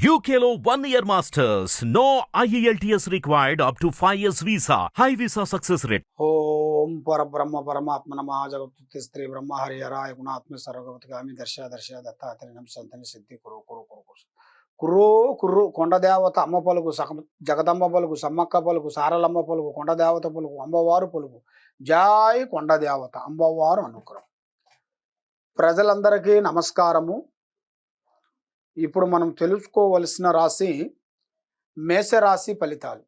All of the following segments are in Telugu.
UKLO one year masters. No E IELTS required up to 5 years visa. High visa success rate. ఓం పరబ్రహ్మ పరమాత్మ నమ జగత్తి స్త్రీ బ్రహ్మ హరిహరాయ గుణాత్మ సర్వగతిగామి దర్శ దర్శ దత్తాత్రి సంతని సిద్ధి కురు కురు కురు కురు కుర్రో కుర్రు కొండదేవత అమ్మ పలుకు సగ జగదమ్మ పలుకు సమ్మక్క పలుకు సారలమ్మ పలుకు కొండదేవత పలుకు అమ్మవారు పలుకు జాయ్ కొండదేవత అమ్మవారు అనుగ్రహం ప్రజలందరికీ నమస్కారము ఇప్పుడు మనం తెలుసుకోవలసిన రాశి మేషరాశి ఫలితాలు.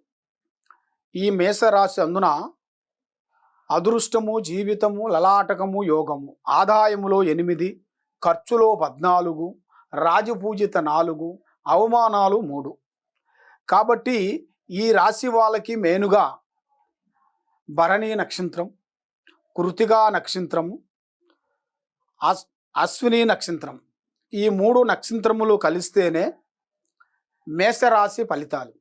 ఈ మేషరాశి అందున అదృష్టము జీవితము లలాటకము యోగము. ఆదాయములో ఎనిమిది ఖర్చులో పద్నాలుగు రాజపూజిత నాలుగు అవమానాలు మూడు. కాబట్టి ఈ రాశి వాళ్ళకి మెయిన్గా భరణి నక్షత్రం కృతిగా నక్షత్రము అశ్విని నక్షత్రం. ఈ మూడు నక్షత్రములు కలిస్తేనే మేషరాశి ఫలితాలు.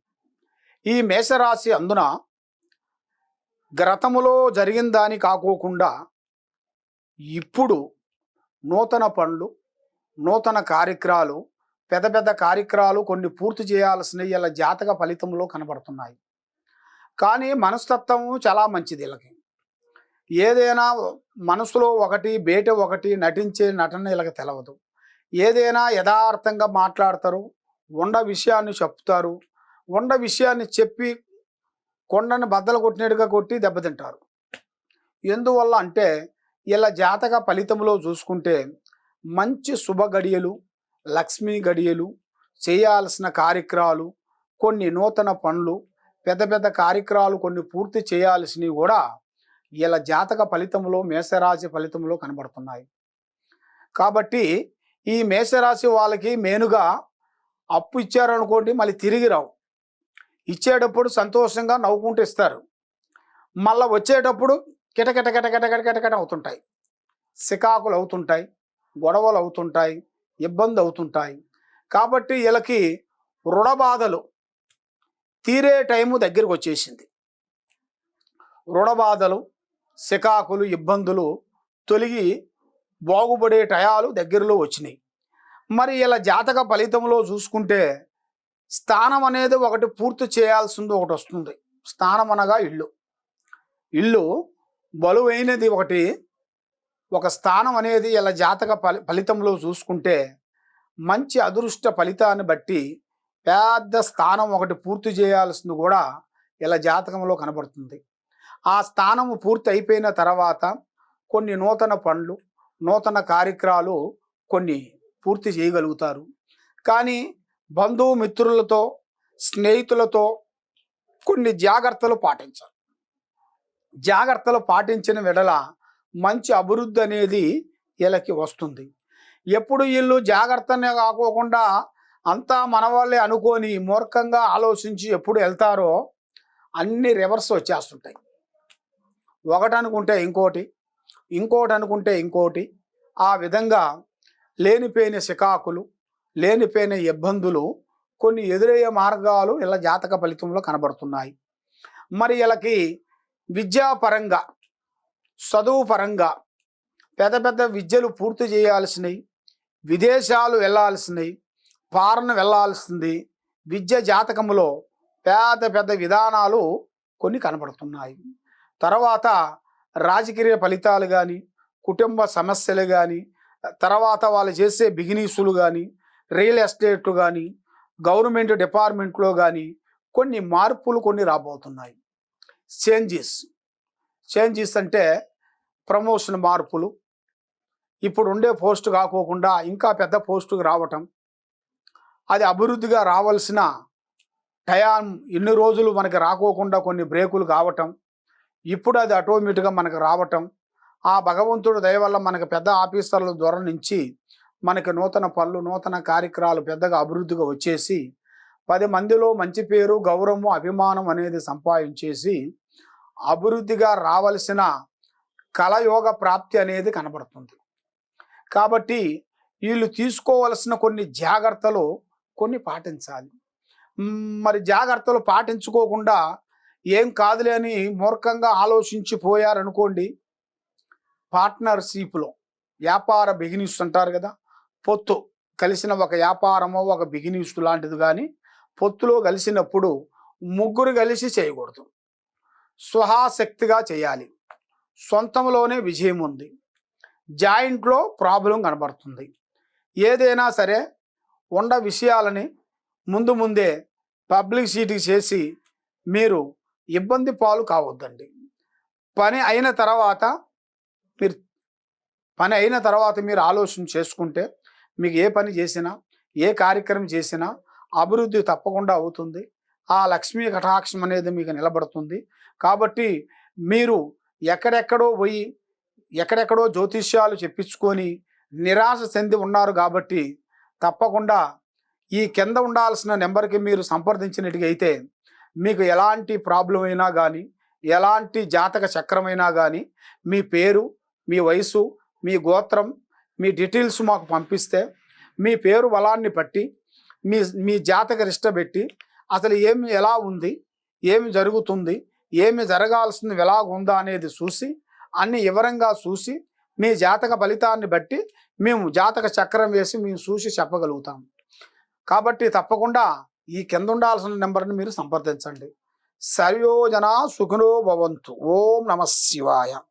ఈ మేషరాశి అందున గ్రతములో జరిగిన దాని కాకోకుండా ఇప్పుడు నూతన పనులు నూతన కార్యక్రమాలు పెద్ద పెద్ద కార్యక్రమాలు కొన్ని పూర్తి చేయాల్సిన ఇలా జాతక ఫలితంలో కనబడుతున్నాయి. కానీ మనస్తత్వం చాలా మంచిది వీళ్ళకి. ఏదైనా మనసులో ఒకటి బయట ఒకటి నటించే నటన వీళ్ళకి తెలవదు. ఏదైనా యథార్థంగా మాట్లాడతారు ఉండ విషయాన్ని చెప్తారు ఉండ విషయాన్ని చెప్పి కొండను బద్దలు కొట్టినట్టుగా కొట్టి దెబ్బతింటారు. ఎందువల్ల అంటే ఇలా జాతక ఫలితంలో చూసుకుంటే మంచి శుభ గడియలు లక్ష్మీ గడియలు చేయాల్సిన కార్యక్రమాలు కొన్ని నూతన పనులు పెద్ద పెద్ద కార్యక్రమాలు కొన్ని పూర్తి చేయాల్సినవి కూడా ఇలా జాతక ఫలితంలో మేషరాశి ఫలితంలో కనబడుతున్నాయి. కాబట్టి ఈ మేషరాశి వాళ్ళకి మెయిన్గా అప్పు ఇచ్చారనుకోండి మళ్ళీ తిరిగి రావు. ఇచ్చేటప్పుడు సంతోషంగా నవ్వుకుంటూ ఇస్తారు. మళ్ళీ వచ్చేటప్పుడు కిటకిట కిటకిట కిటకిట అవుతుంటాయి. సికాకులు అవుతుంటాయి గొడవలు అవుతుంటాయి ఇబ్బంది అవుతుంటాయి. కాబట్టి వీళ్ళకి రుణబాధలు తీరే టైము దగ్గరికి వచ్చేసింది. రుణబాధలు సికాకులు ఇబ్బందులు తొలగి బాగుపడే టయాలు దగ్గరలో వచ్చినాయి. మరి ఇలా జాతక ఫలితంలో చూసుకుంటే స్థానం అనేది ఒకటి పూర్తి చేయాల్సింది ఒకటి వస్తుంది. స్థానం అనగా ఇల్లు. ఇల్లు బలువైనది ఒకటి ఒక స్థానం అనేది ఇలా జాతక ఫలి ఫలితంలో చూసుకుంటే మంచి అదృష్ట ఫలితాన్ని బట్టి పెద్ద స్థానం ఒకటి పూర్తి చేయాల్సింది కూడా ఇలా జాతకంలో కనబడుతుంది. ఆ స్థానము పూర్తి అయిపోయిన తర్వాత కొన్ని నూతన పనులు నూతన కార్యక్రమాలు కొన్ని పూర్తి చేయగలుగుతారు. కానీ బంధుమిత్రులతో స్నేహితులతో కొన్ని జాగ్రత్తలు పాటించాలి. జాగ్రత్తలు పాటించిన వెడల మంచి అభివృద్ధి అనేది వీళ్ళకి వస్తుంది. ఎప్పుడు వీళ్ళు జాగ్రత్తనే కాకోకుండా అంతా మన వాళ్ళే అనుకొని మూర్ఖంగా ఆలోచించి ఎప్పుడు వెళ్తారో అన్ని రివర్స్ వచ్చేస్తుంటాయి. ఒకటి అనుకుంటే ఇంకోటి ఇంకోటి అనుకుంటే ఇంకోటి ఆ విధంగా లేనిపోయిన సికాకులు లేనిపోయిన ఇబ్బందులు కొన్ని ఎదురయ్యే మార్గాలు ఇలా జాతక ఫలితంలో కనబడుతున్నాయి. మరి వీళ్ళకి విద్యాపరంగా చదువు పరంగా పెద్ద పెద్ద విద్యలు పూర్తి చేయాల్సినవి విదేశాలు వెళ్ళాల్సినవి పారణ వెళ్ళాల్సింది విద్య జాతకంలో పెద్ద పెద్ద విధానాలు కొన్ని కనబడుతున్నాయి. తర్వాత రాజకీయ ఫలితాలు కానీ కుటుంబ సమస్యలు కానీ తర్వాత వాళ్ళు చేసే బిగినీసులు కానీ రియల్ ఎస్టేట్ కానీ గవర్నమెంట్ డిపార్ట్మెంట్లో కానీ కొన్ని మార్పులు కొన్ని రాబోతున్నాయి. చేంజెస్. చేంజెస్ అంటే ప్రమోషన్ మార్పులు. ఇప్పుడు ఉండే పోస్ట్ కాకోకుండా ఇంకా పెద్ద పోస్టుకు రావటం. అది అభివృద్ధిగా రావాల్సిన టయాం ఎన్ని రోజులు మనకి రాకోకుండా కొన్ని బ్రేకులు కావటం. ఇప్పుడు అది ఆటోమేటిక్గా మనకు రావటం ఆ భగవంతుడు దయ వల్ల మనకు పెద్ద ఆఫీసర్ల ద్వారా నుంచి మనకి నూతన పనులు నూతన కార్యక్రమాలు పెద్దగా అభివృద్ధిగా వచ్చేసి పది మందిలో మంచి పేరు గౌరవం అభిమానం అనేది సంపాదించేసి అభివృద్ధిగా రావలసిన కలయోగ ప్రాప్తి అనేది కనబడుతుంది. కాబట్టి వీళ్ళు తీసుకోవలసిన కొన్ని జాగ్రత్తలు కొన్ని పాటించాలి. మరి జాగ్రత్తలు పాటించుకోకుండా ఏం కాదులే అని మూర్ఖంగా ఆలోచించి పోయారనుకోండి పార్ట్నర్షిప్లో వ్యాపార బిగినిస్ అంటారు కదా పొత్తు కలిసిన ఒక వ్యాపారమో ఒక బిగినిస్ లాంటిది కానీ పొత్తులో కలిసినప్పుడు ముగ్గురు కలిసి చేయకూడదు. స్వహాశక్తిగా చేయాలి. సొంతంలోనే విజయం ఉంది. జాయింట్లో ప్రాబ్లం కనబడుతుంది. ఏదైనా సరే ఉండ విషయాలని ముందు ముందే పబ్లిసిటీ చేసి మీరు ఇబ్బంది పాలు కావద్దండి. పని అయిన తర్వాత మీరు పని అయిన తర్వాత మీరు ఆలోచన చేసుకుంటే మీకు ఏ పని చేసినా ఏ కార్యక్రమం చేసినా అభివృద్ధి తప్పకుండా అవుతుంది. ఆ లక్ష్మీ కటాక్షం అనేది మీకు నిలబడుతుంది. కాబట్టి మీరు ఎక్కడెక్కడో పోయి ఎక్కడెక్కడో జ్యోతిష్యాలు చెప్పించుకొని నిరాశ చెంది ఉన్నారు కాబట్టి తప్పకుండా ఈ కింద ఉండాల్సిన నెంబర్కి మీరు సంప్రదించినట్టుగా అయితే మీకు ఎలాంటి ప్రాబ్లం అయినా కానీ ఎలాంటి జాతక చక్రమైనా కానీ మీ పేరు మీ వయసు మీ గోత్రం మీ డీటెయిల్స్ మాకు పంపిస్తే మీ పేరు బలాన్ని బట్టి మీ మీ జాతక రిష్ట పెట్టి అసలు ఏమి ఎలా ఉంది ఏమి జరుగుతుంది ఏమి జరగాల్సింది ఎలా ఉందా అనేది చూసి అన్ని వివరంగా చూసి మీ జాతక ఫలితాన్ని బట్టి మేము జాతక చక్రం వేసి మేము చూసి చెప్పగలుగుతాం. కాబట్టి తప్పకుండా ఈ కింద ఉండాల్సిన నెంబర్ని మీరు సంప్రదించండి. సర్వోజన సుఖనో భవంతు. ఓం నమ శివాయ.